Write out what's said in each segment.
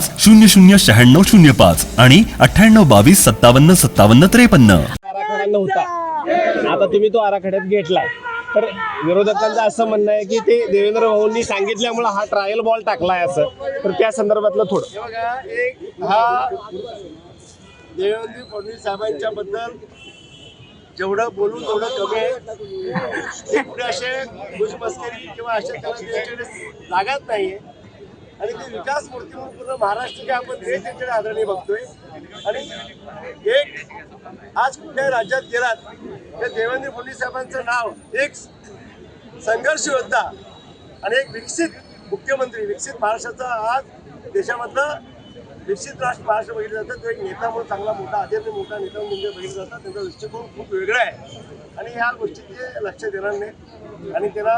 शून्य शून्य शहाण्णव शून्य पाच आणि अठ्ठ्याण्णव बावीस सत्तावन्न सत्तावन्न त्रेपन्न. आराखडा नव्हता. आता तुम्ही तो आराखड्यात घेतलाय. तर विरोधकांचं असं म्हणणं आहे की ते देवेंद्र भाऊंनी सांगितल्यामुळे हा ट्रायल बॉल टाकलाय असं. तर त्या संदर्भातलं थोडं. बघा एक हा देवेंद्र फडणवीस साहेबांच्या बद्दल जेवढं बोलू तेवढं कमी आहे. ते कुठे असे घुसमस्करी किंवा अशा त्याला त्यांच्याकडे जागाच नाहीये. आणि ती विकास मूर्ती म्हणून पूर्ण महाराष्ट्र आपण देश त्यांच्याकडे आदरणीय बघतोय. आणि एक आज कुठल्याही राज्यात गेलात तर देवेंद्र फडणवीस साहेबांचं नाव एक संघर्ष योद्धा आणि एक विकसित मुख्यमंत्री विकसित महाराष्ट्राचा आज देशामधलं विकसित राष्ट्र महाराष्ट्र बघितलं जातं. तो एक नेता म्हणून चांगला मोठा आदरणीय मोठा नेता म्हणून म्हणजे बघितलं जातं. त्यांचा दृष्टिकोन खूप वेगळा आहे. आणि ह्या गोष्टीचे लक्ष देणार नाही आणि त्याला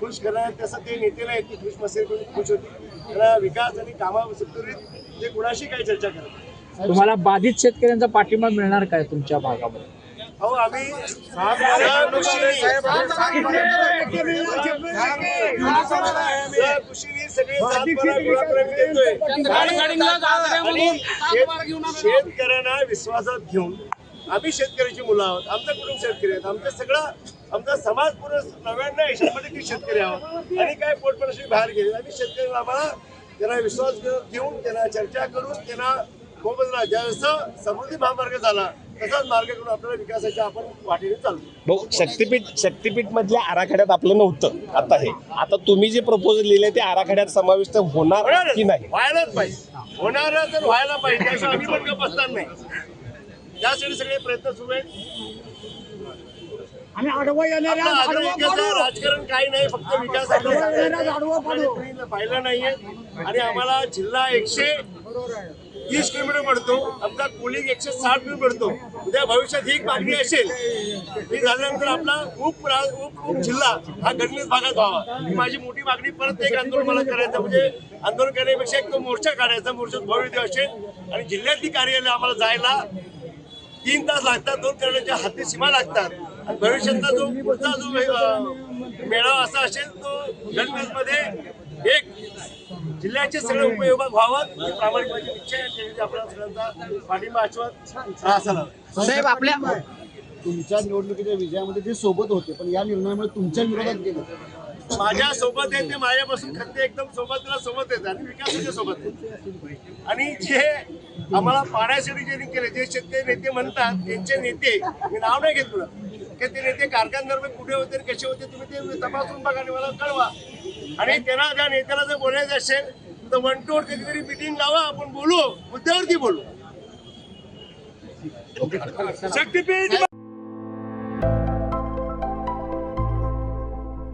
खुश करणार तसं ते नेते नाही की खुश मसेल खुश होती त्याला विकास आणि कामासंदर्भित ते कुणाशी काही चर्चा करत. तुम्हाला बाधित शेतकऱ्यांचा पाठिंबा मिळणार काय तुमच्या भागामध्ये अहो आम्ही सगळे शेतकऱ्यांना विश्वासात घेऊन आम्ही शेतकऱ्याची मुलं आहोत आमचा कुटुंब शेतकरी आहेत आमचं सगळं आमचा समाज पूर्ण नव्याण्णव शंभर टक्के शेतकरी आहोत. आणि काय पोटपणाशी बाहेर गेले. आम्ही शेतकरी आम्हाला त्यांना विश्वास घेऊन त्यांना चर्चा करून त्यांना मोबदला जसं समृद्धी महामार्ग झाला तसाच मार्ग करून आपल्याला विकासाच्या आपण वाटेने शक्तीपीठ शक्तीपीठ मधल्या आराखड्यात आपलं नव्हतं आता हे. आता तुम्ही जे प्रपोजल लिहिले ते आराखड्यात समाविष्ट होणार की नाही? व्हायलाच पाहिजे. होणार तर व्हायला पाहिजे. त्याशिवाय आम्ही पण गप्प बसणार नाही. त्यासाठी सगळे प्रयत्न सुरू आहेत. आणि आडवा आधुनिकतेचं राजकारण काही नाही फक्त विकास पाहिलं नाहीये. आणि आम्हाला जिल्हा एकशे तीस किलोमीटर पडतो. आमचा कुलिंग एकशे साठ किलोमीटर पडतो. उद्या भविष्यात ही एक मागणी असेल ही झाल्यानंतर आपला उप रा- उप उप जिल्हा हा गणित भागात व्हावा. ही माझी मोठी मागणी. परत एक आंदोलन मला करायचं म्हणजे आंदोलन करण्यापेक्षा एक तो मोर्चा काढायचा. मोर्चात भव्य असेल. आणि जिल्ह्यातली कार्यालय आम्हाला जायला तीन तास लागतात. दोन करण्याच्या हद्दी सीमा लागतात. भविष्यातला जो पुढचा जो मेळावा असा असेल तो गणपतमध्ये एक जिल्ह्याचे सगळे उपविभाग व्हावा प्रामाणिक इच्छा सगळ्यांचा पाठिंबा असायला साहेब आपल्या तुमच्या निवडणुकीच्या विजयामध्ये ते सोबत होते पण या निर्णयामुळे तुमच्या विरोधात गेले. माझ्या सोबत आहे ते माझ्यापासून खते एकदम सोबत सोबत आहेत आणि विकासाच्या सोबत. आणि जे आम्हाला पाण्यासाठी जे केले जे शेतकरी नेते म्हणतात त्यांचे नेते मी नाव नाही घेत तुला. की ते नेते कुठे होते कसे होते तुम्ही ते तपासून बघा आणि मला कळवा. आणि त्यांना त्या नेत्याला जर बोलायचं असेल तर वन टू कधीतरी मिटिंग लावा आपण बोलू मुद्द्यावरती बोलू. शक्तीपीठ